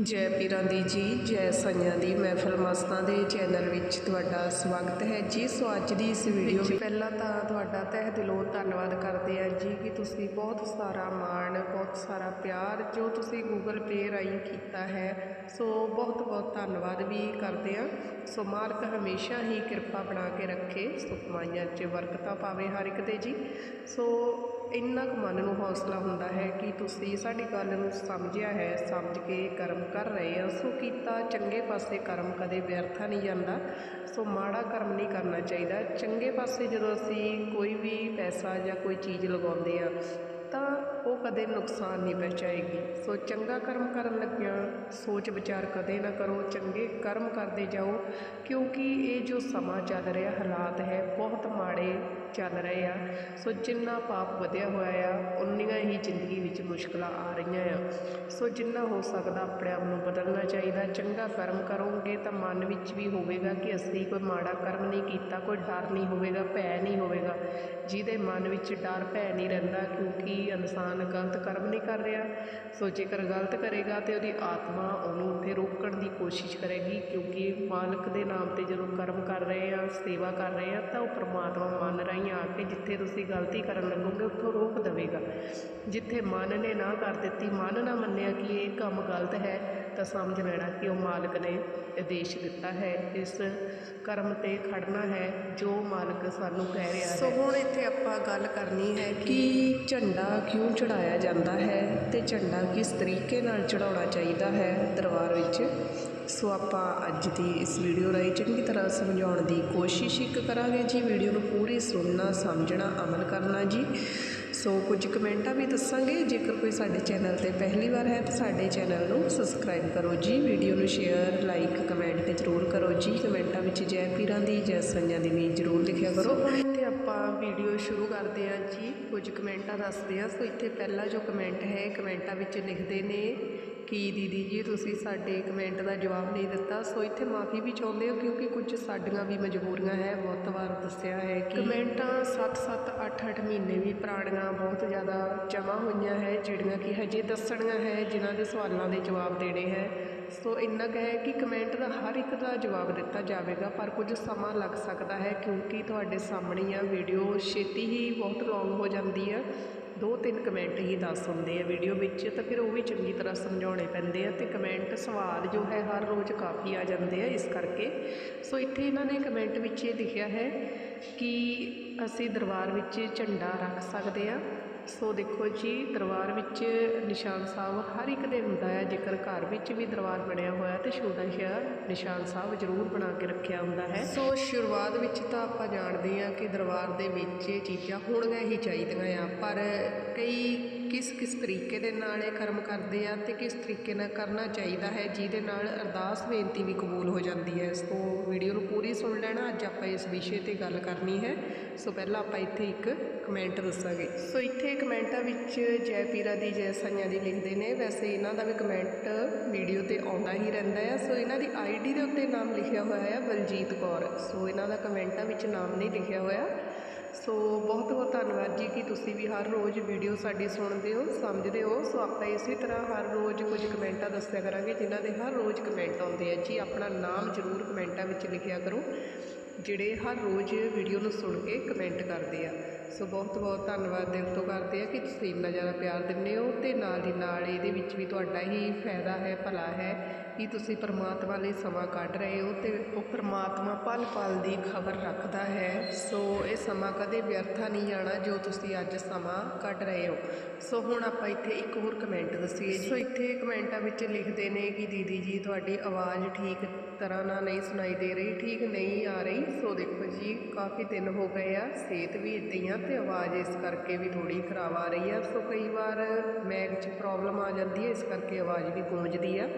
ਜੈ ਪੀਰਾਂ ਦੀ ਜੀ ਜੈ ਸਈਆਂ ਦੀ ਮਹਿਫਲ ਮਸਤਾਂ ਦੇ ਚੈਨਲ ਵਿੱਚ ਤੁਹਾਡਾ ਸਵਾਗਤ ਹੈ ਜੀ। ਸੋ ਅੱਜ ਦੀ ਇਸ ਵੀਡੀਓ ਵਿੱਚ ਪਹਿਲਾਂ ਤਾਂ ਤੁਹਾਡਾ ਤਹਿ ਦਿਲੋਂ ਧੰਨਵਾਦ ਕਰਦੇ ਹਾਂ ਜੀ ਕਿ ਤੁਸੀਂ ਬਹੁਤ ਸਾਰਾ ਮਾਣ ਬਹੁਤ ਸਾਰਾ ਪਿਆਰ ਜੋ ਤੁਸੀਂ ਗੂਗਲ ਪੇ ਰਾਹੀਂ ਕੀਤਾ ਹੈ। ਸੋ ਬਹੁਤ ਬਹੁਤ ਧੰਨਵਾਦ ਵੀ ਕਰਦੇ ਹਾਂ। ਸੋ ਮਾਲਕ ਹਮੇਸ਼ਾ ਹੀ ਕਿਰਪਾ ਬਣਾ ਕੇ ਰੱਖੇ। ਸੋ ਕਮਾਈਆਂ 'ਚ ਬਰਕਤਾਂ ਪਾਵੇ ਹਰ ਇੱਕ ਦੇ ਜੀ। ਸੋ ਇੰਨਾ ਕੁ ਮਨ ਨੂੰ ਹੌਸਲਾ ਹੁੰਦਾ ਹੈ ਕਿ ਤੁਸੀਂ ਸਾਡੀ ਗੱਲ ਨੂੰ ਸਮਝਿਆ ਹੈ, ਸਮਝ ਕੇ ਕਰਮ ਕਰ ਰਹੇ ਹੋ। ਸੋ ਕੀਤਾ, ਚੰਗੇ ਪਾਸੇ ਕਰਮ ਕਦੇ ਵਿਅਰਥਾ ਨਹੀਂ ਜਾਂਦਾ। ਸੋ ਮਾੜਾ ਕਰਮ ਨਹੀਂ ਕਰਨਾ ਚਾਹੀਦਾ। ਚੰਗੇ ਪਾਸੇ ਜਦੋਂ ਅਸੀਂ ਕੋਈ ਵੀ ਪੈਸਾ ਜਾਂ ਕੋਈ ਚੀਜ਼ ਲਗਾਉਂਦੇ ਆ ਤਾਂ ਉਹ ਕਦੇ ਨੁਕਸਾਨ ਨਹੀਂ ਪਹੁੰਚਾਏਗੀ। ਸੋ ਚੰਗਾ ਕਰਮ ਕਰਨ ਲੱਗਿਆ ਸੋਚ ਵਿਚਾਰ ਕਦੇ ਨਾ ਕਰੋ। ਚੰਗੇ ਕਰਮ ਕਰਦੇ ਜਾਓ, ਕਿਉਂਕਿ ਇਹ ਜੋ ਸਮਾਂ ਚੱਲ ਰਿਹਾ, ਹਾਲਾਤ ਹੈ, ਬਹੁਤ ਮਾੜੇ ਚੱਲ ਰਹੇ ਆ। ਸੋ ਜਿੰਨਾ ਪਾਪ ਵਧਿਆ ਹੋਇਆ ਆ, ਉਨੀਆਂ ਹੀ ਜ਼ਿੰਦਗੀ ਵਿੱਚ ਮੁਸ਼ਕਲਾਂ ਆ ਰਹੀਆਂ ਆ। ਸੋ ਜਿੰਨਾ ਹੋ ਸਕਦਾ ਆਪਣੇ ਆਪ ਨੂੰ ਬਦਲਣਾ ਚਾਹੀਦਾ, ਚੰਗਾ ਕਰਮ ਕਰੋਗੇ ਤਾਂ ਮਨ ਵਿੱਚ ਵੀ ਹੋਵੇਗਾ ਕਿ ਅਸੀਂ ਕੋਈ ਮਾੜਾ ਕਰਮ ਨਹੀਂ ਕੀਤਾ, ਕੋਈ ਡਰ ਨਹੀਂ ਹੋਵੇਗਾ, ਭੈ ਨਹੀਂ ਹੋਵੇਗਾ। ਜਿਹਦੇ ਮਨ ਵਿੱਚ ਡਰ, ਭੈ ਨਹੀਂ ਰਹਿੰਦਾ, ਕਿਉਂਕਿ ਇਨਸਾਨ ਗਲਤ ਕਰਮ ਨਹੀਂ ਕਰ ਰਿਹਾ। ਸੋ ਜੇਕਰ ਗਲਤ ਕਰੇਗਾ ਤੇ ਉਹਦੀ ਆਤਮਾ ਉਹਨੂੰ ਉੱਥੇ ਰੋਕਣ ਦੀ ਕੋਸ਼ਿਸ਼ ਕਰੇਗੀ, ਕਿਉਂਕਿ ਮਾਲਕ ਦੇ ਨਾਮ ਤੇ ਜਦੋਂ ਕਰਮ ਕਰ ਰਹੇ ਆ, ਸੇਵਾ ਕਰ ਰਹੇ ਆ, ਤਾਂ ਉਹ ਪਰਮਾਤਮਾ ਮੰਨ ਰਹੀ ਆ ਕੇ ਜਿੱਥੇ ਤੁਸੀਂ ਗਲਤੀ ਕਰਨ ਲੱਗੋਗੇ, ਉੱਥੋਂ ਰੋਕ ਦੇਵੇਗਾ। ਜਿੱਥੇ ਮਨ ਨੇ ਨਾ ਕਰ ਦਿੱਤੀ, ਮਨ ਨਾ ਮੰਨਿਆ ਕਿ ਇਹ ਕੰਮ ਗਲਤ ਹੈ ਤਾਂ ਸਮਝ ਲੈਣਾ ਕਿ ਉਹ ਮਾਲਕ ਨੇ ਆਦੇਸ਼ ਦਿੱਤਾ ਹੈ। ਇਸ ਕਰਮ ਤੇ ਖੜਨਾ ਹੈ, ਜੋ ਮਾਲਕ ਸਾਨੂੰ ਕਹਿ ਰਿਹਾ ਹੈ। ਸੋ ਹੁਣ ਇੱਥੇ ਆਪਾਂ ਗੱਲ ਕਰਨੀ ਹੈ ਕਿ ਝੰਡਾ ਕਿਉਂ ਚੜਾਇਆ ਜਾਂਦਾ ਹੈ ਤੇ ਝੰਡਾ ਕਿਸ ਤਰੀਕੇ ਨਾਲ ਚੜਾਉਣਾ ਚਾਹੀਦਾ ਹੈ ਦਰਬਾਰ ਵਿੱਚ? ਸੋ ਆਪਾਂ ਅੱਜ ਦੀ ਇਸ ਵੀਡੀਓ ਰਾਹੀਂ ਚੰਗੀ ਤਰ੍ਹਾਂ ਸਮਝਾਉਣ ਦੀ ਕੋਸ਼ਿਸ਼ ਇੱਕ ਕਰਾਂਗੇ ਜੀ। ਵੀਡੀਓ ਨੂੰ ਪੂਰੀ ਸੁਣਨਾ, ਸਮਝਣਾ, ਅਮਲ ਕਰਨਾ ਜੀ। ਸੋ ਕੁਝ ਕਮੈਂਟਾਂ ਵੀ ਦੱਸਾਂਗੇ। ਜੇਕਰ ਕੋਈ ਸਾਡੇ ਚੈਨਲ ਤੇ ਪਹਿਲੀ ਵਾਰ ਹੈ ਤਾਂ ਸਾਡੇ ਚੈਨਲ ਨੂੰ ਸਬਸਕ੍ਰਾਈਬ ਕਰੋ ਜੀ। ਵੀਡੀਓ ਨੂੰ ਸ਼ੇਅਰ, ਲਾਈਕ, ਕਮੈਂਟ ਜ਼ਰੂਰ ਕਰੋ ਜੀ। ਕਮੈਂਟਾਂ ਵਿੱਚ ਜੈ ਪੀਰਾਂ ਦੀ ਜੈ ਸੰਜਾਂ ਦੀ ਵੀ ਜ਼ਰੂਰ ਲਿਖਿਆ ਕਰੋ। ਹੁਣ ਆਪਾਂ ਵੀਡੀਓ ਸ਼ੁਰੂ ਕਰਦੇ ਹਾਂ ਜੀ। ਕੁਝ ਕਮੈਂਟਾਂ ਦੱਸਦੇ ਹਾਂ। ਸੋ ਇੱਥੇ ਪਹਿਲਾ ਜੋ ਕਮੈਂਟ ਹੈ ਕਮੈਂਟਾਂ ਵਿੱਚ ਲਿਖਦੇ ਨੇ ਕਿ ਦੀਦੀ ਜੀ, ਤੁਸੀਂ ਸਾਡੇ ਕਮੈਂਟ ਦਾ ਜਵਾਬ ਨਹੀਂ ਦਿੱਤਾ। ਸੋ ਇੱਥੇ ਮਾਫੀ ਵੀ ਚਾਹੁੰਦੇ ਹੋ ਕਿਉਂਕਿ ਕੁਝ ਸਾਡੀਆਂ ਵੀ ਮਜਬੂਰੀਆਂ ਹੈ। ਬਹੁਤ ਵਾਰ ਦੱਸਿਆ ਹੈ ਕਿ ਕਮੈਂਟਾਂ 7-7 8-8 ਮਹੀਨੇ ਵੀ ਪੁਰਾਣੀਆਂ, ਬਹੁਤ ਜ਼ਿਆਦਾ ਜਮ੍ਹਾਂ ਹੋਈਆਂ ਹੈ, ਜਿਹੜੀਆਂ ਕਿ ਹਜੇ ਦੱਸਣੀਆਂ ਹੈ, ਜਿਨ੍ਹਾਂ ਦੇ ਸਵਾਲਾਂ ਦੇ ਜਵਾਬ ਦੇਣੇ ਹੈ। ਸੋ ਇੰਨਾ ਕੁ ਹੈ ਕਿ ਕਮੈਂਟ ਦਾ ਹਰ ਇੱਕ ਦਾ ਜਵਾਬ ਦਿੱਤਾ ਜਾਵੇਗਾ, ਪਰ ਕੁਝ ਸਮਾਂ ਲੱਗ ਸਕਦਾ ਹੈ ਕਿਉਂਕਿ ਤੁਹਾਡੇ ਸਾਹਮਣੇ ਆ ਵੀਡੀਓ ਛੇਤੀ ਹੀ ਬਹੁਤ ਲੌਂਗ ਹੋ ਜਾਂਦੀ ਆ। ਦੋ ਤਿੰਨ ਕਮੈਂਟ ਹੀ ਦੱਸ ਹੁੰਦੇ ਆ ਵੀਡੀਓ ਵਿੱਚ, ਤਾਂ ਫਿਰ ਉਹ ਵੀ ਚੰਗੀ ਤਰ੍ਹਾਂ ਸਮਝਾਉਣੇ ਪੈਂਦੇ ਆ ਤੇ ਕਮੈਂਟ ਸਵਾਲ ਜੋ ਹੈ ਹਰ ਰੋਜ਼ ਕਾਫੀ ਆ ਜਾਂਦੇ ਆ ਇਸ ਕਰਕੇ। ਸੋ ਇੱਥੇ ਇਹਨਾਂ ਨੇ ਕਮੈਂਟ ਵਿੱਚ ਇਹ ਲਿਖਿਆ ਹੈ ਕਿ ਅਸੀਂ ਦਰਬਾਰ ਵਿੱਚ ਝੰਡਾ ਰੱਖ ਸਕਦੇ ਆ। ਸੋ ਦੇਖੋ ਜੀ, ਦਰਬਾਰ ਵਿੱਚ ਨਿਸ਼ਾਨ ਸਾਹਿਬ ਹਰ ਇੱਕ ਦੇ ਹੁੰਦਾ ਹੈ। ਜੇਕਰ ਘਰ ਵਿੱਚ ਵੀ ਦਰਬਾਰ ਬਣਿਆ ਹੋਇਆ ਤੇ ਛੋਟਾ ਜਿਹਾ ਨਿਸ਼ਾਨ ਸਾਹਿਬ ਜ਼ਰੂਰ ਬਣਾ ਕੇ ਰੱਖਿਆ ਹੁੰਦਾ ਹੈ। ਸੋ ਸ਼ੁਰੂਆਤ ਵਿੱਚ ਤਾਂ ਆਪਾਂ ਜਾਣਦੇ ਹਾਂ ਕਿ ਦਰਬਾਰ ਦੇ ਵਿੱਚ ਇਹ ਚੀਜ਼ਾਂ ਹੋਣੀਆਂ ਹੀ ਚਾਹੀਦੀਆਂ ਆ, ਪਰ ਕਈ ਕਿਸ ਕਿਸ ਤਰੀਕੇ ਦੇ ਨਾਲ ਇਹ ਕਰਮ ਕਰਦੇ ਆ ਤੇ ਕਿਸ ਤਰੀਕੇ ਨਾਲ ਕਰਨਾ ਚਾਹੀਦਾ ਹੈ, ਜਿਹਦੇ ਨਾਲ ਅਰਦਾਸ ਬੇਨਤੀ ਵੀ ਕਬੂਲ ਹੋ ਜਾਂਦੀ ਹੈ। ਸੋ ਵੀਡੀਓ ਨੂੰ ਪੂਰੀ ਸੁਣ ਲੈਣਾ। ਅੱਜ ਆਪਾਂ ਇਸ ਵਿਸ਼ੇ ਤੇ ਗੱਲ ਕਰਨੀ ਹੈ। ਸੋ ਪਹਿਲਾਂ ਆਪਾਂ ਇੱਥੇ ਇੱਕ ਕਮੈਂਟ ਦੱਸਾਂਗੇ। ਸੋ ਇੱਥੇ ਕਮੈਂਟਾਂ ਵਿੱਚ ਜੈ ਪੀਰਾ ਦੀ, ਜੈ ਸਾਈਆਂ ਦੀ ਲਿਖਦੇ ਨੇ। ਵੈਸੇ ਇਹਨਾਂ ਦਾ ਵੀ ਕਮੈਂਟ ਵੀਡੀਓ ਤੇ ਆਉਂਦਾ ਹੀ ਰਹਿੰਦਾ ਆ। ਸੋ ਇਹਨਾਂ ਦੀ ਆਈਡੀ ਦੇ ਉੱਤੇ ਨਾਮ ਲਿਖਿਆ ਹੋਇਆ ਹੈ ਬਲਜੀਤ ਕੌਰ। ਸੋ ਇਹਨਾਂ ਦਾ ਕਮੈਂਟਾਂ ਵਿੱਚ ਨਾਮ ਨਹੀਂ ਲਿਖਿਆ ਹੋਇਆ। ਸੋ ਬਹੁਤ ਬਹੁਤ ਧੰਨਵਾਦ ਜੀ ਕਿ ਤੁਸੀਂ ਵੀ ਹਰ ਰੋਜ਼ ਵੀਡੀਓ ਸਾਡੀ ਸੁਣਦੇ ਹੋ, ਸਮਝਦੇ ਹੋ। ਸੋ ਆਪਾਂ ਇਸੇ ਤਰ੍ਹਾਂ ਹਰ ਰੋਜ਼ ਕੁਝ ਕਮੈਂਟਾਂ ਦੱਸਿਆ ਕਰਾਂਗੇ, ਜਿਨ੍ਹਾਂ ਦੇ ਹਰ ਰੋਜ਼ ਕਮੈਂਟ ਆਉਂਦੇ ਆ। ਜੀ, ਆਪਣਾ ਨਾਮ ਜ਼ਰੂਰ ਕਮੈਂਟਾਂ ਵਿੱਚ ਲਿਖਿਆ ਕਰੋ। ਜਿਹੜੇ ਹਰ ਰੋਜ਼ ਵੀਡੀਓ ਨੂੰ ਸੁਣ ਕੇ ਕਮੈਂਟ ਕਰਦੇ ਆ। ਸੋ ਬਹੁਤ ਬਹੁਤ ਧੰਨਵਾਦ ਦਿਲ ਤੋਂ ਕਰਦੇ ਆ ਕਿ ਤੁਸੀਂ ਇੰਨਾ ਜ਼ਿਆਦਾ ਪਿਆਰ ਦਿੰਦੇ ਹੋ ਤੇ ਨਾਲ ਦੀ ਨਾਲ ਇਹਦੇ ਵਿੱਚ ਵੀ ਤੁਹਾਡਾ ਹੀ ਫਾਇਦਾ ਹੈ, ਭਲਾ ਹੈ। ਕਿ ਤੁਸੀਂ ਪਰਮਾਤਮਾ ਲਈ ਸਮਾਂ ਕੱਢ ਰਹੇ ਹੋ ਅਤੇ ਉਹ ਪਰਮਾਤਮਾ ਪਲ ਪਲ ਦੀ ਖਬਰ ਰੱਖਦਾ ਹੈ? ਸੋ ਇਹ ਸਮਾਂ ਕਦੇ ਵਿਅਰਥਾ ਨਹੀਂ ਜਾਣਾ ਜੋ ਤੁਸੀਂ ਅੱਜ ਸਮਾਂ ਕੱਢ ਰਹੇ ਹੋ। ਸੋ ਹੁਣ ਆਪਾਂ ਇੱਥੇ ਇੱਕ ਹੋਰ ਕਮੈਂਟ ਦੱਸੀਏ ਸੋ ਇੱਥੇ ਕਮੈਂਟਾਂ ਵਿੱਚ ਲਿਖਦੇ ਨੇ ਕਿ ਦੀਦੀ ਜੀ, ਤੁਹਾਡੀ ਆਵਾਜ਼ ਠੀਕ ਤਰ੍ਹਾਂ ਨਾਲ ਨਹੀਂ ਸੁਣਾਈ ਦੇ ਰਹੀ, ਠੀਕ ਨਹੀਂ ਆ ਰਹੀ। ਸੋ ਦੇਖੋ ਜੀ, ਕਾਫੀ ਦਿਨ ਹੋ ਗਏ ਆ, ਸਿਹਤ ਵੀ ਇੱਦਾਂ ਹੀ ਆ ਤੇ ਆਵਾਜ਼ ਇਸ ਕਰਕੇ ਵੀ ਥੋੜੀ ਖਰਾਬ ਆ ਰਹੀ ਆ। ਸੋ ਕਈ ਵਾਰ ਮੈਗ 'ਚ ਪ੍ਰੋਬਲਮ ਆ ਜਾਂਦੀ ਹੈ, ਇਸ ਕਰਕੇ ਆਵਾਜ਼ ਵੀ ਗੂੰਜਦੀ ਆ।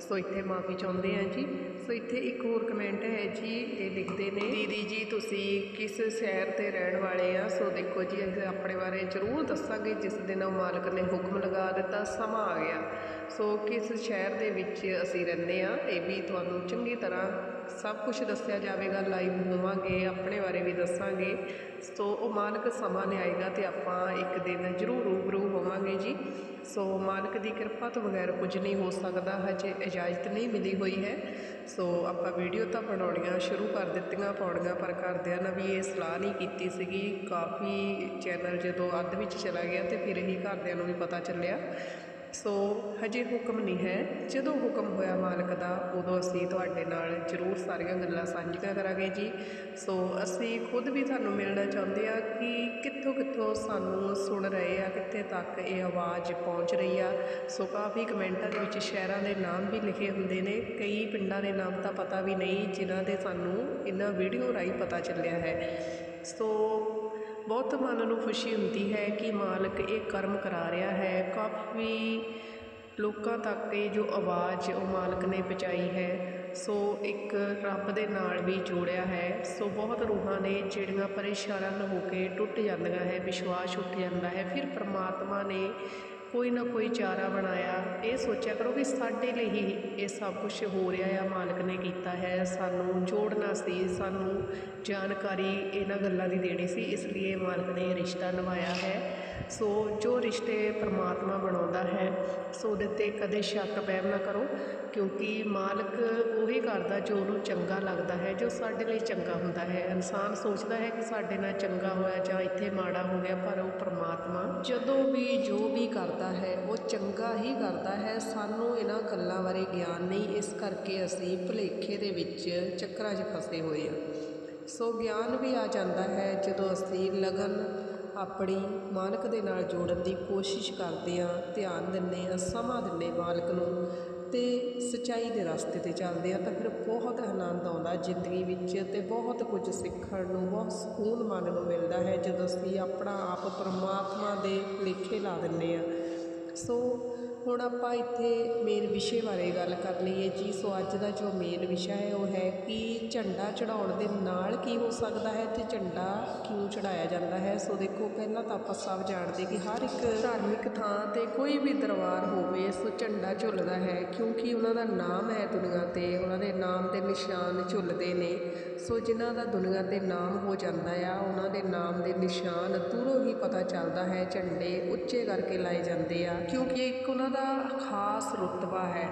ਸੋ ਇੱਥੇ ਮਾਫੀ ਚਾਹੁੰਦੇ ਹਾਂ ਜੀ। ਸੋ ਇੱਥੇ ਇੱਕ ਹੋਰ ਕਮੈਂਟ ਹੈ ਜੀ, ਇਹ ਲਿਖਦੇ ਨੇ, ਦੀਦੀ ਜੀ, ਤੁਸੀਂ ਕਿਸ ਸ਼ਹਿਰ ਤੇ ਰਹਿਣ ਵਾਲੇ ਆ? ਸੋ ਦੇਖੋ ਜੀ, ਅਸੀਂ ਆਪਣੇ ਬਾਰੇ ਜ਼ਰੂਰ ਦੱਸਾਂਗੇ। ਜਿਸ ਦਿਨ ਉਹ ਮਾਲਕ ਨੇ ਹੁਕਮ ਲਗਾ ਦਿੱਤਾ, ਸਮਾਂ ਆ ਗਿਆ। ਸੋ ਕਿਸ ਸ਼ਹਿਰ ਦੇ ਵਿੱਚ ਅਸੀਂ ਰਹਿੰਦੇ ਆ ਇਹ ਵੀ ਤੁਹਾਨੂੰ ਚੰਗੀ ਤਰ੍ਹਾਂ ਸਭ ਕੁਝ ਦੱਸਿਆ ਜਾਵੇਗਾ ਲਾਈਵ ਹੋਵਾਂਗੇ, ਆਪਣੇ ਬਾਰੇ ਵੀ ਦੱਸਾਂਗੇ। ਸੋ ਉਹ ਮਾਲਕ ਸਮਾਂ ਲਿਆਏਗਾ ਤੇ ਆਪਾਂ ਇੱਕ ਦਿਨ ਜ਼ਰੂਰ ਰੂਬਰੂ ਹੋਵਾਂਗੇ ਜੀ। ਸੋ ਮਾਲਕ ਦੀ ਕਿਰਪਾ ਤੋਂ ਬਗੈਰ ਕੁਝ ਨਹੀਂ ਹੋ ਸਕਦਾ, ਹਜੇ ਇਜਾਜ਼ਤ ਨਹੀਂ ਮਿਲੀ ਹੋਈ ਹੈ। ਸੋ ਆਪਾਂ ਵੀਡੀਓ ਤਾਂ ਬਣਾਉਣੀਆਂ ਸ਼ੁਰੂ ਕਰ ਦਿੱਤੀਆਂ, ਪਾਉਣੀਆਂ, ਪਰ ਘਰਦਿਆਂ ਨੇ ਵੀ ਇਹ ਸਲਾਹ ਨਹੀਂ ਕੀਤੀ ਸੀਗੀ। ਕਾਫੀ ਚੈਨਲ ਜਦੋਂ ਅੱਧ ਵਿੱਚ ਚਲਾ ਗਿਆ ਤੇ ਫਿਰ ਹੀ ਘਰਦਿਆਂ ਨੂੰ ਵੀ ਪਤਾ ਚੱਲਿਆ। ਸੋ ਹਜੇ ਹੁਕਮ ਨਹੀਂ ਹੈ। ਜਦੋਂ ਹੁਕਮ ਹੋਇਆ ਮਾਲਕ ਦਾ, ਉਦੋਂ ਅਸੀਂ ਤੁਹਾਡੇ ਨਾਲ ਜ਼ਰੂਰ ਸਾਰੀਆਂ ਗੱਲਾਂ ਸਾਂਝੀਆਂ ਕਰਾਂਗੇ ਜੀ। ਸੋ ਅਸੀਂ ਖੁਦ ਵੀ ਤੁਹਾਨੂੰ ਮਿਲਣਾ ਚਾਹੁੰਦੇ ਆ ਕਿ ਕਿੱਥੋਂ ਕਿੱਥੋਂ ਸਾਨੂੰ ਸੁਣ ਰਹੇ ਆ, ਕਿੱਥੇ ਤੱਕ ਇਹ ਆਵਾਜ਼ ਪਹੁੰਚ ਰਹੀ ਆ। ਸੋ ਕਾਫੀ ਕਮੈਂਟਾਂ ਦੇ ਵਿੱਚ ਸ਼ਹਿਰਾਂ ਦੇ ਨਾਮ ਵੀ ਲਿਖੇ ਹੁੰਦੇ ਨੇ। ਕਈ ਪਿੰਡਾਂ ਦੇ ਨਾਮ ਤਾਂ ਪਤਾ ਵੀ ਨਹੀਂ, ਜਿਨ੍ਹਾਂ ਦੇ ਸਾਨੂੰ ਇਹਨਾਂ ਵੀਡੀਓ ਰਾਹੀਂ ਪਤਾ ਚੱਲਿਆ ਹੈ। ਸੋ ਬਹੁਤ ਮਨ ਨੂੰ ਖੁਸ਼ੀ ਹੁੰਦੀ ਹੈ ਕਿ ਮਾਲਕ ਇਹ ਕਰਮ ਕਰਾ ਰਿਹਾ ਹੈ। ਕਾਫੀ ਲੋਕਾਂ ਤੱਕ ਇਹ ਜੋ ਆਵਾਜ਼ ਉਹ ਮਾਲਕ ਨੇ ਪਹੁੰਚਾਈ ਹੈ, ਸੋ ਇੱਕ ਰੱਬ ਦੇ ਨਾਲ ਵੀ ਜੋੜਿਆ ਹੈ। ਸੋ ਬਹੁਤ ਰੂਹਾਂ ਨੇ ਜਿਹੜੀਆਂ ਪਰੇਸ਼ਾਨ ਹੋ ਕੇ ਟੁੱਟ ਜਾਂਦੀਆਂ ਹੈ, ਵਿਸ਼ਵਾਸ ਉੱਠ ਜਾਂਦਾ ਹੈ। ਫਿਰ ਪ੍ਰਮਾਤਮਾ ਨੇ ਕੋਈ ਨਾ ਕੋਈ ਚਾਰਾ ਬਣਾਇਆ। ਇਹ ਸੋਚਿਆ ਕਰੋ ਕਿ ਸਾਡੇ ਲਈ ਹੀ ਇਹ ਸਭ ਕੁਝ ਹੋ ਰਿਹਾ ਆ, ਮਾਲਕ ਨੇ ਕੀਤਾ ਹੈ। ਸਾਨੂੰ ਜੋੜਨਾ ਸੀ, ਸਾਨੂੰ ਜਾਣਕਾਰੀ ਇਹਨਾਂ ਗੱਲਾਂ ਦੀ ਦੇਣੀ ਸੀ, ਇਸ ਲਈ ਮਾਲਕ ਨੇ ਇਹ ਰਿਸ਼ਤਾ ਨਿਭਾਇਆ ਹੈ। ਸੋ ਜੋ ਰਿਸ਼ਤੇ ਪਰਮਾਤਮਾ ਬਣਾਉਂਦਾ ਹੈ, ਸੋ ਉਹਦੇ 'ਤੇ ਕਦੇ ਸ਼ੱਕ ਵਹਿਮ ਨਾ ਕਰੋ, ਕਿਉਂਕਿ ਮਾਲਕ ਉਹੀ ਕਰਦਾ ਜੋ ਉਹਨੂੰ ਚੰਗਾ ਲੱਗਦਾ ਹੈ, ਜੋ ਸਾਡੇ ਲਈ ਚੰਗਾ ਹੁੰਦਾ ਹੈ। ਇਨਸਾਨ ਸੋਚਦਾ ਹੈ ਕਿ ਸਾਡੇ ਨਾਲ ਚੰਗਾ ਹੋਇਆ ਜਾਂ ਇੱਥੇ ਮਾੜਾ ਹੋ ਗਿਆ, ਪਰ ਉਹ ਪਰਮਾਤਮਾ ਜਦੋਂ ਵੀ ਜੋ ਵੀ ਕਰਦਾ ਹੈ, ਉਹ ਚੰਗਾ ਹੀ ਕਰਦਾ ਹੈ। ਸਾਨੂੰ ਇਹਨਾਂ ਗੱਲਾਂ ਬਾਰੇ ਗਿਆਨ ਨਹੀਂ, ਇਸ ਕਰਕੇ ਅਸੀਂ ਭੁਲੇਖੇ ਦੇ ਵਿੱਚ ਚੱਕਰਾਂ 'ਚ ਫਸੇ ਹੋਏ ਹਾਂ। ਸੋ ਗਿਆਨ ਵੀ ਆ ਜਾਂਦਾ ਹੈ ਜਦੋਂ ਅਸੀਂ ਲਗਨ ਆਪਣੀ ਮਾਲਕ ਦੇ ਨਾਲ ਜੋੜਨ ਦੀ ਕੋਸ਼ਿਸ਼ ਕਰਦੇ ਹਾਂ, ਧਿਆਨ ਦਿੰਦੇ ਹਾਂ, ਸਮਾਂ ਦਿੰਦੇ ਮਾਲਕ ਨੂੰ ਅਤੇ ਸੱਚਾਈ ਦੇ ਰਸਤੇ ਤੇ ਚੱਲਦੇ ਹਾਂ ਤਾਂ ਫਿਰ ਬਹੁਤ ਆਨੰਦ ਆਉਂਦਾ ਜ਼ਿੰਦਗੀ ਵਿੱਚ ਅਤੇ ਬਹੁਤ ਕੁਝ ਸਿੱਖਣ ਨੂੰ, ਬਹੁਤ ਸਕੂਨ ਮਨ ਨੂੰ ਮਿਲਦਾ ਹੈ ਜਦੋਂ ਅਸੀਂ ਆਪਣਾ ਆਪ ਪਰਮਾਤਮਾ ਦੇ ਲੇਖੇ ਲਾ ਦਿੰਦੇ ਹਾਂ। ਸੋ ਹੁਣ ਆਪਾਂ ਇੱਥੇ ਮੇਨ ਵਿਸ਼ੇ ਬਾਰੇ ਗੱਲ ਕਰ ਲਈਏ ਜੀ। ਸੋ ਅੱਜ ਦਾ ਜੋ ਮੇਨ ਵਿਸ਼ਾ ਹੈ, ਉਹ ਹੈ ਕਿ ਝੰਡਾ ਚੜਾਉਣ ਦੇ ਨਾਲ ਕੀ ਹੋ ਸਕਦਾ ਹੈ ਤੇ ਝੰਡਾ ਕਿਉਂ ਚੜਾਇਆ ਜਾਂਦਾ ਹੈ। ਸੋ ਦੇਖੋ, ਪਹਿਲਾਂ ਤਾਂ ਆਪਾਂ ਸਭ ਜਾਣਦੇ ਕਿ ਹਰ ਇੱਕ ਧਾਰਮਿਕ ਥਾਂ ਤੇ ਕੋਈ ਵੀ ਦਰਬਾਰ ਹੋਵੇ, ਸੋ ਝੰਡਾ ਝੁੱਲਦਾ ਹੈ ਕਿਉਂਕਿ ਉਹਨਾਂ ਦਾ ਨਾਮ ਹੈ ਦੁਨੀਆ ਤੇ। ਉਹਨਾਂ ਦੇ ਨਾਮ ਦੇ ਨਿਸ਼ਾਨ ਝੁੱਲਦੇ ਨੇ। ਸੋ ਜਿਨ੍ਹਾਂ ਦਾ ਦੁਨੀਆ ਤੇ ਨਾਮ ਹੋ ਜਾਂਦਾ ਆ, ਉਹਨਾਂ ਦੇ ਨਾਮ ਦੇ ਨਿਸ਼ਾਨ ਦੂਰੋਂ ਹੀ ਪਤਾ ਚੱਲਦਾ ਹੈ। ਝੰਡੇ ਉੱਚੇ ਕਰਕੇ ਲਾਏ ਜਾਂਦੇ ਆ, ਕਿਉਂਕਿ ਇੱਕ ਉਹਨਾਂ ਦਾ ਖਾਸ ਰੁਤਬਾ ਹੈ।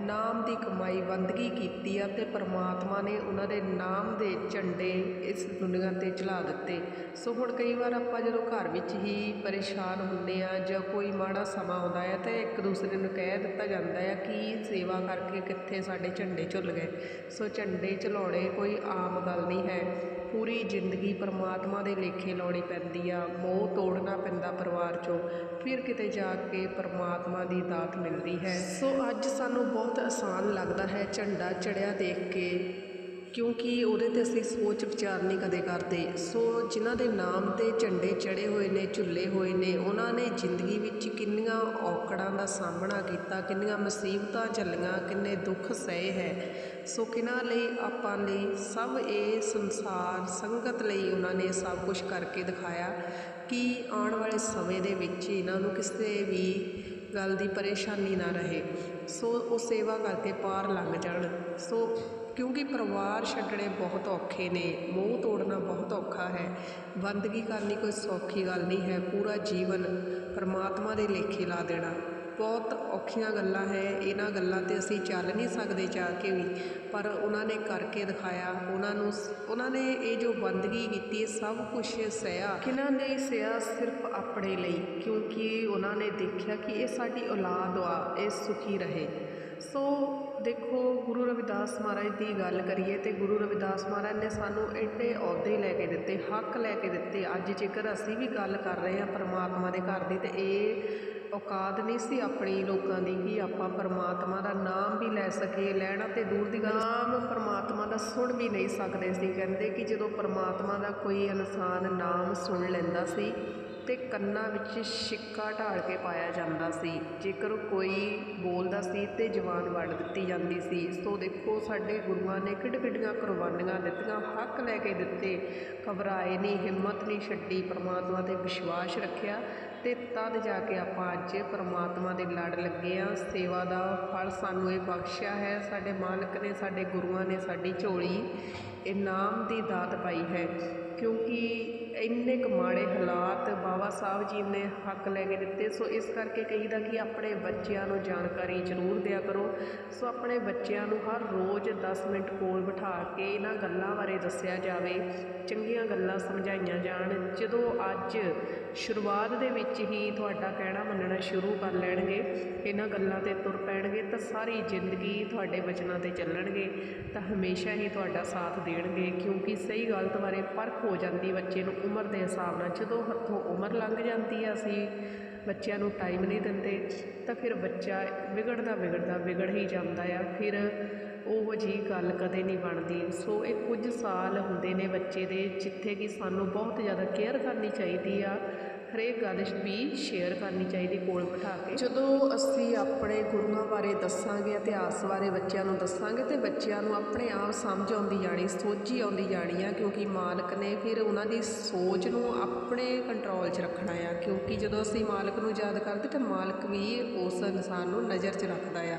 ਨਾਮ ਦੀ ਕਮਾਈ ਬੰਦਗੀ ਕੀਤੀ ਆ ਤੇ ਪਰਮਾਤਮਾ ਨੇ ਉਹਨਾਂ ਦੇ ਨਾਮ ਦੇ ਝੰਡੇ ਇਸ ਦੁਨੀਆ ਤੇ ਚਲਾ ਦਿੱਤੇ। ਸੋ ਹੁਣ ਕਈ ਵਾਰ ਆਪਾਂ ਜਦੋਂ ਘਰ ਵਿੱਚ ਹੀ ਪਰੇਸ਼ਾਨ ਹੁੰਦੇ ਆ ਜਾਂ ਕੋਈ ਮਾੜਾ ਸਮਾਂ ਆਉਂਦਾ ਹੈ ਤਾਂ ਇੱਕ ਦੂਸਰੇ ਨੂੰ ਕਹਿ ਦਿੱਤਾ ਜਾਂਦਾ ਹੈ ਕਿ ਸੇਵਾ ਕਰਕੇ ਕਿੱਥੇ ਸਾਡੇ ਝੰਡੇ ਝੁੱਲ ਗਏ। ਸੋ ਝੰਡੇ ਝੁਲਾਉਣੇ ਕੋਈ ਆਮ ਗੱਲ ਨਹੀਂ ਹੈ। ਪੂਰੀ ਜ਼ਿੰਦਗੀ ਪਰਮਾਤਮਾ ਦੇ ਲੇਖੇ ਲਾਉਣੀ ਪੈਂਦੀ ਆ, ਮੋਹ ਤੋੜਨਾ ਪੈਂਦਾ ਪਰਿਵਾਰ ਚੋਂ, ਫਿਰ ਕਿਤੇ ਜਾ ਕੇ ਪਰਮਾਤਮਾ ਦੀ ਦਾਤ ਮਿਲਦੀ ਹੈ। ਸੋ ਅੱਜ ਸਾਨੂੰ ਬਹੁਤ ਆਸਾਨ ਲੱਗਦਾ ਹੈ ਝੰਡਾ ਚੜਿਆ ਦੇਖ ਕੇ। ਕਿਉਂਕਿ ਉਹਦੇ ਤੇ ਅਸੀਂ ਸੋਚ ਵਿਚਾਰ ਨਹੀਂ ਕਦੇ ਕਰਦੇ। ਸੋ ਜਿਨ੍ਹਾਂ ਦੇ ਨਾਮ ਤੇ ਝੰਡੇ ਚੜੇ ਹੋਏ ਨੇ, ਝੁੱਲੇ ਹੋਏ ਨੇ, ਉਹਨਾਂ ਨੇ ਜ਼ਿੰਦਗੀ ਵਿੱਚ ਕਿੰਨੀਆਂ ਔਕੜਾਂ ਦਾ ਸਾਹਮਣਾ ਕੀਤਾ, ਕਿੰਨੀਆਂ ਮੁਸੀਬਤਾਂ ਝੱਲੀਆਂ, ਕਿੰਨੇ ਦੁੱਖ ਸਹੇ ਹੈ। ਸੋ ਕਿਨਾਂ ਲਈ ਆਪਾਂ ਲਈ ਸਭ ਇਹ ਸੰਸਾਰ ਸੰਗਤ ਲਈ ਉਹਨਾਂ ਨੇ ਸਭ ਕੁਝ ਕਰਕੇ ਦਿਖਾਇਆ ਕਿ ਆਉਣ ਵਾਲੇ ਸਮੇਂ ਦੇ ਵਿੱਚ ਇਹਨਾਂ ਨੂੰ ਕਿਸੇ ਵੀ ਗੱਲ ਦੀ ਪਰੇਸ਼ਾਨੀ ਨਾ ਰਹੇ। ਸੋ ਉਹ ਸੇਵਾ ਕਰਕੇ ਪਾਰ ਲੰਘ ਜਾਣ। ਸੋ ਕਿਉਂਕਿ ਪਰਿਵਾਰ ਛੱਡਣੇ ਬਹੁਤ ਔਖੇ ਨੇ, ਮੋਹ ਤੋੜਨਾ ਬਹੁਤ ਔਖਾ ਹੈ। ਬੰਦਗੀ ਕਰਨੀ ਕੋਈ ਸੌਖੀ ਗੱਲ ਨਹੀਂ ਹੈ, ਪੂਰਾ ਜੀਵਨ ਪਰਮਾਤਮਾ ਦੇ ਲੇਖੇ ਲਾ ਦੇਣਾ। ਬਹੁਤ ਔਖੀਆਂ ਗੱਲਾਂ ਹੈ, ਇਹਨਾਂ ਗੱਲਾਂ ਤੇ ਅਸੀਂ ਚੱਲ ਨਹੀਂ ਸਕਦੇ ਜਾ ਕੇ ਵੀ। ਪਰ ਉਹਨਾਂ ਨੇ ਕਰਕੇ ਦਿਖਾਇਆ, ਉਹਨਾਂ ਨੂੰ ਉਹਨਾਂ ਨੇ ਇਹ ਜੋ ਬੰਦਗੀ ਕੀਤੀ ਸਭ ਕੁਝ ਸਹਿਆ। ਕਿਨਾਂ ਨੇ ਸਹਿਆ ਸਿਰਫ ਆਪਣੇ ਲਈ? ਕਿਉਂਕਿ ਉਹਨਾਂ ਨੇ ਦੇਖਿਆ ਕਿ ਇਹ ਸਾਡੀ ਔਲਾਦ ਆ, ਇਹ ਸੁਖੀ ਰਹੇ। ਸੋ ਦੇਖੋ, ਗੁਰੂ ਰਵਿਦਾਸ ਮਹਾਰਾਜ ਦੀ ਗੱਲ ਕਰੀਏ ਤੇ ਗੁਰੂ ਰਵਿਦਾਸ ਮਹਾਰਾਜ ਨੇ ਸਾਨੂੰ ਐਡੇ ਅਹੁਦੇ ਲੈ ਕੇ ਦਿੱਤੇ, ਹੱਕ ਲੈ ਕੇ ਦਿੱਤੇ। ਅੱਜ ਜੇਕਰ ਅਸੀਂ ਵੀ ਗੱਲ ਕਰ ਰਹੇ ਹਾਂ ਪਰਮਾਤਮਾ ਦੇ ਘਰ ਦੀ, ਤੇ ਇਹ ਔਕਾਤ ਨਹੀਂ ਸੀ ਆਪਣੀ ਲੋਕਾਂ ਦੀ ਕਿ ਆਪਾਂ ਪਰਮਾਤਮਾ ਦਾ ਨਾਮ ਵੀ ਲੈ ਸਕੀਏ, ਲੈਣਾ ਤੇ ਦੂਰ ਦੀ ਗੱਲ। ਨਾਮ ਪਰਮਾਤਮਾ ਦਾ ਸੁਣ ਵੀ ਨਹੀਂ ਸਕਦੇ ਸੀ। ਕਹਿੰਦੇ ਕਿ ਜਦੋਂ ਪਰਮਾਤਮਾ ਦਾ ਕੋਈ ਇਨਸਾਨ ਨਾਮ ਸੁਣ ਲੈਂਦਾ ਸੀ ਅਤੇ ਕੰਨਾਂ ਵਿੱਚ ਛਿੱਕਾ ਢਾਲ ਕੇ ਪਾਇਆ ਜਾਂਦਾ ਸੀ। ਜੇਕਰ ਕੋਈ ਬੋਲਦਾ ਸੀ ਤੇ ਜਵਾਨ ਵੜ ਦਿੱਤੀ ਜਾਂਦੀ ਸੀ। ਸੋ ਦੇਖੋ, ਸਾਡੇ ਗੁਰੂਆਂ ਨੇ ਕਿੱਡ ਕਿੱਡੀਆਂ ਕੁਰਬਾਨੀਆਂ ਦਿੱਤੀਆਂ, ਹੱਕ ਲੈ ਕੇ ਦਿੱਤੇ। ਘਬਰਾਏ ਨਹੀਂ ਹਿੰਮਤ ਨਹੀਂ ਛੱਡੀ, ਪਰਮਾਤਮਾ ਤੇ ਵਿਸ਼ਵਾਸ ਰੱਖਿਆ ਤੇ ਤਦ ਜਾ ਕੇ ਆਪਾਂ ਅੱਜ ਪਰਮਾਤਮਾ ਦੇ ਲੜ ਲੱਗੇ ਆ। ਸੇਵਾ ਦਾ ਫਲ ਸਾਨੂੰ ਇਹ ਬਖਸ਼ਿਆ ਹੈ। ਸਾਡੇ ਮਾਲਕ ਨੇ, ਸਾਡੇ ਗੁਰੂਆਂ ਨੇ, ਸਾਡੀ ਝੋਲੀ, ਇਨਾਮ ਦੀ ਦਾਤ ਪਾਈ ਹੈ। ਕਿਉਂਕਿ ਇੰਨੇ ਕੁ ਮਾੜੇ ਹਾਲਾਤ ਬਾਬਾ ਸਾਹਿਬ ਜੀ ਨੇ ਹੱਕ ਲੈ ਕੇ ਦਿੱਤੇ। ਸੋ ਇਸ ਕਰਕੇ ਕਹੀਦਾ ਕਿ ਆਪਣੇ ਬੱਚਿਆਂ ਨੂੰ ਜਾਣਕਾਰੀ ਜ਼ਰੂਰ ਦਿਆ ਕਰੋ। ਸੋ ਆਪਣੇ ਬੱਚਿਆਂ ਨੂੰ ਹਰ ਰੋਜ਼ 10 ਮਿੰਟ ਕੋਲ ਬਿਠਾ ਕੇ ਇਹਨਾਂ ਗੱਲਾਂ ਬਾਰੇ ਦੱਸਿਆ ਜਾਵੇ, ਚੰਗੀਆਂ ਗੱਲਾਂ ਸਮਝਾਈਆਂ ਜਾਣ। ਜਦੋਂ ਅੱਜ ਸ਼ੁਰੂਆਤ ਦੇ ਵਿੱਚ ਹੀ ਤੁਹਾਡਾ ਕਹਿਣਾ ਮੰਨਣਾ ਸ਼ੁਰੂ ਕਰ ਲੈਣਗੇ, ਇਹਨਾਂ ਗੱਲਾਂ ਤੇ ਤੁਰ ਪੈਣਗੇ, ਤਾਂ ਸਾਰੀ ਜ਼ਿੰਦਗੀ ਤੁਹਾਡੇ ਵਚਨਾਂ ਤੇ ਚੱਲਣਗੇ, ਤਾਂ ਹਮੇਸ਼ਾ ਹੀ ਤੁਹਾਡਾ ਸਾਥ ਦੇਣਗੇ। ਕਿਉਂਕਿ ਸਹੀ ਗਲਤ ਬਾਰੇ ਪਰਖ ਹੋ ਜਾਂਦੀ ਬੱਚੇ ਨੂੰ ਉਮਰ ਦੇ ਹਿਸਾਬ ਨਾਲ। ਜਦੋਂ ਹੱਥੋਂ ਉਮਰ ਲੱਗ ਲੰਘ ਜਾਂਦੀ ਆ, ਅਸੀਂ ਬੱਚਿਆਂ ਨੂੰ ਟਾਈਮ ਨਹੀਂ ਦਿੰਦੇ। ਤਾਂ ਫਿਰ ਬੱਚਾ ਵਿਗੜਦਾ ਵਿਗੜਦਾ ਵਿਗੜ ਹੀ ਜਾਂਦਾ ਆ। ਫਿਰ ਉਹ ਜਿਹੀ ਗੱਲ ਕਦੇ ਨਹੀਂ ਬਣਦੀ। ਸੋ ਇਹ ਕੁਝ ਸਾਲ ਹੁੰਦੇ ਨੇ ਬੱਚੇ ਦੇ, ਜਿੱਥੇ ਕਿ ਸਾਨੂੰ ਬਹੁਤ ਜ਼ਿਆਦਾ ਕੇਅਰ ਕਰਨੀ ਚਾਹੀਦੀ ਆ। ਹਰੇਕ ਗੱਲ ਵੀ ਸ਼ੇਅਰ ਕਰਨੀ ਚਾਹੀਦੀ ਕੋਲ ਬਿਠਾ ਕੇ। ਜਦੋਂ ਅਸੀਂ ਆਪਣੇ ਗੁਰੂਆਂ ਬਾਰੇ ਦੱਸਾਂਗੇ, ਇਤਿਹਾਸ ਬਾਰੇ ਬੱਚਿਆਂ ਨੂੰ ਦੱਸਾਂਗੇ, ਤੇ ਬੱਚਿਆਂ ਨੂੰ ਆਪਣੇ ਆਪ ਸਮਝ ਆਉਂਦੀ ਜਾਣੀ, ਸੋਝੀ ਆਉਂਦੀ ਜਾਣੀ ਆ, ਕਿਉਂਕਿ ਮਾਲਕ ਨੇ ਫਿਰ ਉਹਨਾਂ ਦੀ ਸੋਚ ਨੂੰ ਆਪਣੇ ਕੰਟਰੋਲ 'ਚ ਰੱਖਣਾ ਆ। ਕਿਉਂਕਿ ਜਦੋਂ ਅਸੀਂ ਮਾਲਕ ਨੂੰ ਯਾਦ ਕਰਦੇ, ਤਾਂ ਮਾਲਕ ਵੀ ਉਸ ਇਨਸਾਨ ਨੂੰ ਨਜ਼ਰ 'ਚ ਰੱਖਦਾ ਆ।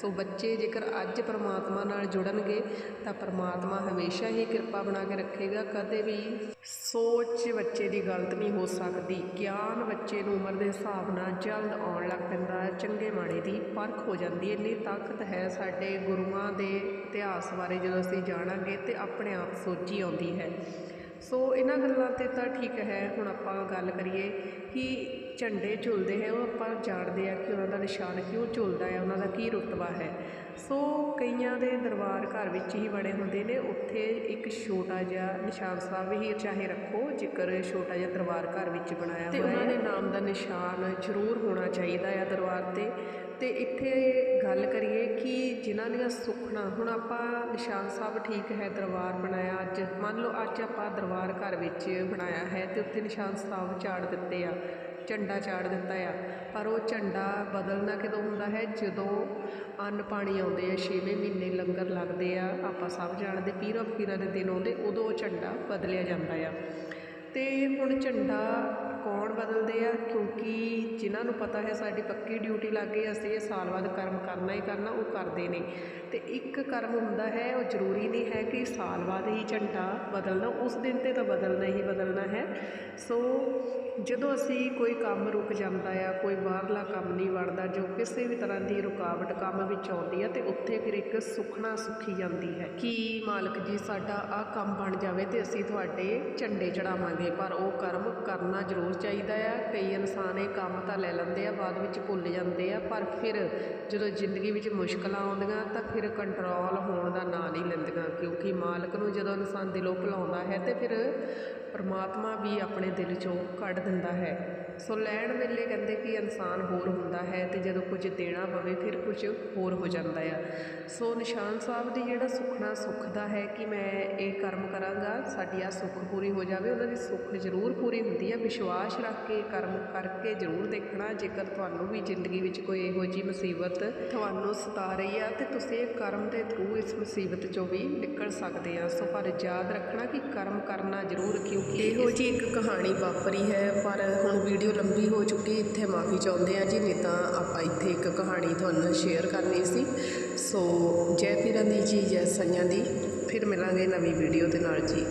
ਸੋ ਬੱਚੇ ਜੇਕਰ ਅੱਜ ਪਰਮਾਤਮਾ ਨਾਲ ਜੁੜਨਗੇ, ਤਾਂ ਪਰਮਾਤਮਾ ਹਮੇਸ਼ਾ ਹੀ ਕਿਰਪਾ ਬਣਾ ਕੇ ਰੱਖੇਗਾ। ਕਦੇ ਵੀ ਸੋਚ ਬੱਚੇ ਦੀ ਗਲਤ ਨਹੀਂ ਹੋ ਸਕਦੀ। ਗਿਆਨ ਬੱਚੇ ਨੂੰ ਉਮਰ ਦੇ ਹਿਸਾਬ ਨਾਲ ਜਲਦ ਆਉਣ ਲੱਗ ਪੈਂਦਾ ਹੈ। ਚੰਗੇ ਮਾੜੇ ਦੀ ਪਰਖ ਹੋ ਜਾਂਦੀ ਹੈ। ਇੰਨੀ ਤਾਕਤ ਹੈ ਸਾਡੇ ਗੁਰੂਆਂ ਦੇ ਇਤਿਹਾਸ ਬਾਰੇ ਜਦੋਂ ਅਸੀਂ ਜਾਣਾਂਗੇ ਤੇ ਆਪਣੇ ਆਪ ਸੋਚੀ ਆਉਂਦੀ ਹੈ। ਸੋ ਇਹਨਾਂ ਗੱਲਾਂ ਤੇ ਤਾਂ ਠੀਕ ਹੈ। ਹੁਣ ਆਪਾਂ ਗੱਲ ਕਰੀਏ ਕਿ ਝੰਡੇ ਝੁਲਦੇ ਹੈ ਉਹ ਆਪਾਂ ਜਾਣਦੇ ਆ ਕਿ ਉਹਨਾਂ ਦਾ ਨਿਸ਼ਾਨ ਕਿਉਂ ਝੁਲਦਾ ਹੈ ਉਹਨਾਂ ਦਾ ਕੀ ਰੁਤਬਾ ਹੈ। ਸੋ ਕਈਆਂ ਦੇ ਦਰਬਾਰ ਘਰ ਵਿੱਚ ਹੀ ਬਣੇ ਹੁੰਦੇ ਨੇ ਉੱਥੇ ਇੱਕ ਛੋਟਾ ਜਿਹਾ ਨਿਸ਼ਾਨ ਸਾਹਿਬ ਹੀ ਚਾਹੇ ਰੱਖੋ ਜੇਕਰ ਛੋਟਾ ਜਿਹਾ ਦਰਬਾਰ ਘਰ ਵਿੱਚ ਬਣਾਇਆ ਹੋਇਆ ਤੇ ਉਹਨਾਂ ਦੇ ਨਾਮ ਦਾ ਨਿਸ਼ਾਨ ਜ਼ਰੂਰ ਹੋਣਾ ਚਾਹੀਦਾ ਹੈ ਦਰਬਾਰ ਤੇ। ਤੇ ਇੱਥੇ ਗੱਲ ਕਰੀਏ ਕਿ ਜਿਨ੍ਹਾਂ ਦੀਆਂ ਸੁਖਣਾ ਹੁਣ ਆਪਾਂ ਨਿਸ਼ਾਨ ਸਾਹਿਬ ਠੀਕ ਹੈ ਦਰਬਾਰ ਬਣਾਇਆ ਅੱਜ ਮੰਨ ਲਓ ਅੱਜ ਆਪਾਂ ਦਰਬਾਰ ਘਰ ਵਿੱਚ ਬਣਾਇਆ ਹੈ ਤੇ ਉੱਥੇ ਨਿਸ਼ਾਨ ਸਾਹਿਬ ਚਾੜ ਦਿੱਤੇ ਆ। ਝੰਡਾ ਚਾੜ ਦਿੱਤਾ ਆ। ਪਰ ਉਹ ਝੰਡਾ ਬਦਲਣਾ ਕਦੋਂ ਹੁੰਦਾ ਹੈ? ਜਦੋਂ ਅੰਨ ਪਾਣੀ ਆਉਂਦੇ ਆ, ਛੇਵੇਂ ਮਹੀਨੇ ਲੰਗਰ ਲੱਗਦੇ ਆ, ਆਪਾਂ ਸਭ ਜਾਣਦੇ ਪੀਰਾਂ ਫਕੀਰਾਂ ਦੇ ਦਿਨ ਆਉਂਦੇ, ਉਦੋਂ ਉਹ ਝੰਡਾ ਬਦਲਿਆ ਜਾਂਦਾ ਆ। ਅਤੇ ਹੁਣ ਝੰਡਾ ਕੌਣ ਬਦਲਦੇ ਆ? ਕਿਉਂਕਿ ਜਿਨ੍ਹਾਂ ਨੂੰ ਪਤਾ ਹੈ ਸਾਡੀ ਪੱਕੀ ਡਿਊਟੀ ਲੱਗ ਗਈ, ਅਸੀਂ ਇਹ ਸਾਲ ਬਾਅਦ ਕਰਮ ਕਰਨਾ ਹੀ ਕਰਨਾ, ਉਹ ਕਰਦੇ ਨੇ। ਅਤੇ ਇੱਕ ਕਰਮ ਹੁੰਦਾ ਹੈ, ਉਹ ਜ਼ਰੂਰੀ ਨਹੀਂ ਹੈ ਕਿ ਸਾਲ ਬਾਅਦ ਹੀ ਝੰਡਾ ਬਦਲਣਾ, ਉਸ ਦਿਨ ਤੇ ਤਾਂ ਬਦਲਣਾ ਹੀ ਬਦਲਣਾ ਹੈ। ਸੋ ਜਦੋਂ ਅਸੀਂ ਕੋਈ ਕੰਮ ਰੁਕ ਜਾਂਦਾ ਆ, ਕੋਈ ਬਾਹਰਲਾ ਕੰਮ ਨਹੀਂ ਵੜਦਾ, ਜੋ ਕਿਸੇ ਵੀ ਤਰ੍ਹਾਂ ਦੀ ਰੁਕਾਵਟ ਕੰਮ ਵਿੱਚ ਆਉਂਦੀ ਆ, ਤੇ ਉੱਥੇ ਫਿਰ ਇੱਕ ਸੁਖਣਾ ਸੁਖੀ ਜਾਂਦੀ ਹੈ ਕਿ ਮਾਲਕ ਜੀ, ਸਾਡਾ ਆਹ ਕੰਮ ਬਣ ਜਾਵੇ ਤੇ ਅਸੀਂ ਤੁਹਾਡੇ ਝੰਡੇ ਚੜਾਵਾਂਗੇ। ਪਰ ਉਹ ਕਰਮ ਕਰਨਾ ਜ਼ਰੂਰ ਚਾਹੀਦਾ ਆ। ਕਈ ਇਨਸਾਨ ਇਹ ਕੰਮ ਤਾਂ ਲੈ ਲੈਂਦੇ ਆ, ਬਾਅਦ ਵਿੱਚ ਭੁੱਲ ਜਾਂਦੇ ਆ, ਪਰ ਫਿਰ ਜਦੋਂ ਜ਼ਿੰਦਗੀ ਵਿੱਚ ਮੁਸ਼ਕਲਾਂ ਆਉਂਦੀਆਂ ਤਾਂ ਫਿਰ ਕੰਟਰੋਲ ਹੋਣ ਦਾ ਨਾਂ ਨਹੀਂ ਲੈਂਦੀਆਂ, ਕਿਉਂਕਿ ਮਾਲਕ ਨੂੰ ਜਦੋਂ ਇਨਸਾਨ ਦਿਲੋਂ ਭੁਲਾਉਂਦਾ ਹੈ ਤੇ ਫਿਰ ਪਰਮਾਤਮਾ ਵੀ ਆਪਣੇ ਦਿਲ ਚੋਂ ਕੱਢ ਦਿੰਦਾ ਹੈ। ਸੋ ਲੈਣ ਵੇਲੇ ਕਹਿੰਦੇ ਕਿ ਇਨਸਾਨ ਹੋਰ ਹੁੰਦਾ ਹੈ ਅਤੇ ਜਦੋਂ ਕੁਝ ਦੇਣਾ ਪਵੇ ਫਿਰ ਕੁਝ ਹੋਰ ਹੋ ਜਾਂਦਾ ਆ। ਸੋ ਨਿਸ਼ਾਨ ਸਾਹਿਬ ਦੀ ਜਿਹੜਾ ਸੁਖਣਾ ਸੁਖਦਾ ਹੈ ਕਿ ਮੈਂ ਇਹ ਕਰਮ ਕਰਾਂਗਾ, ਸਾਡੀ ਆ ਸੁੱਖ ਪੂਰੀ ਹੋ ਜਾਵੇ, ਉਹਨਾਂ ਦੀ ਸੁੱਖ ਜ਼ਰੂਰ ਪੂਰੀ ਹੁੰਦੀ ਹੈ ਵਿਸ਼ਵਾਸ ਰੱਖ ਕੇ ਕਰਮ ਕਰਕੇ ਜ਼ਰੂਰ ਦੇਖਣਾ, ਜੇਕਰ ਤੁਹਾਨੂੰ ਵੀ ਜ਼ਿੰਦਗੀ ਵਿੱਚ ਕੋਈ ਇਹੋ ਜਿਹੀ ਮੁਸੀਬਤ ਤੁਹਾਨੂੰ ਸਤਾ ਰਹੀ ਆ, ਤੇ ਤੁਸੀਂ ਇਹ ਕਰਮ ਦੇ ਥਰੂ ਇਸ ਮੁਸੀਬਤ ਚੋਂ ਵੀ ਨਿਕਲ ਸਕਦੇ ਆ। ਸੋ ਪਰ ਯਾਦ ਰੱਖਣਾ ਕਿ ਕਰਮ ਕਰਨਾ ਜ਼ਰੂਰ, ਕਿਉਂਕਿ ਇਹੋ ਜਿਹੀ ਇੱਕ ਕਹਾਣੀ ਵਾਪਰੀ ਹੈ, ਪਰ ਹੁਣ ਵੀਡੀਓ ਲੰਬੀ ਹੋ ਚੁੱਕੀ ਇੱਥੇ ਮਾਫੀ ਚਾਹੁੰਦੇ ਆ ਜੀ, ਨਹੀਂ ਤਾਂ ਆਪਾਂ ਇੱਥੇ ਇੱਕ ਕਹਾਣੀ ਤੁਹਾਨੂੰ ਸ਼ੇਅਰ ਕਰਨੀ ਸੀ। ਸੋ ਜੈ ਪੀਰਾਂ ਦੀ ਜੀ, ਜੈ ਸਈਆਂ ਦੀ। ਫਿਰ ਮਿਲਾਂਗੇ ਨਵੀਂ ਵੀਡੀਓ ਦੇ ਨਾਲ ਜੀ।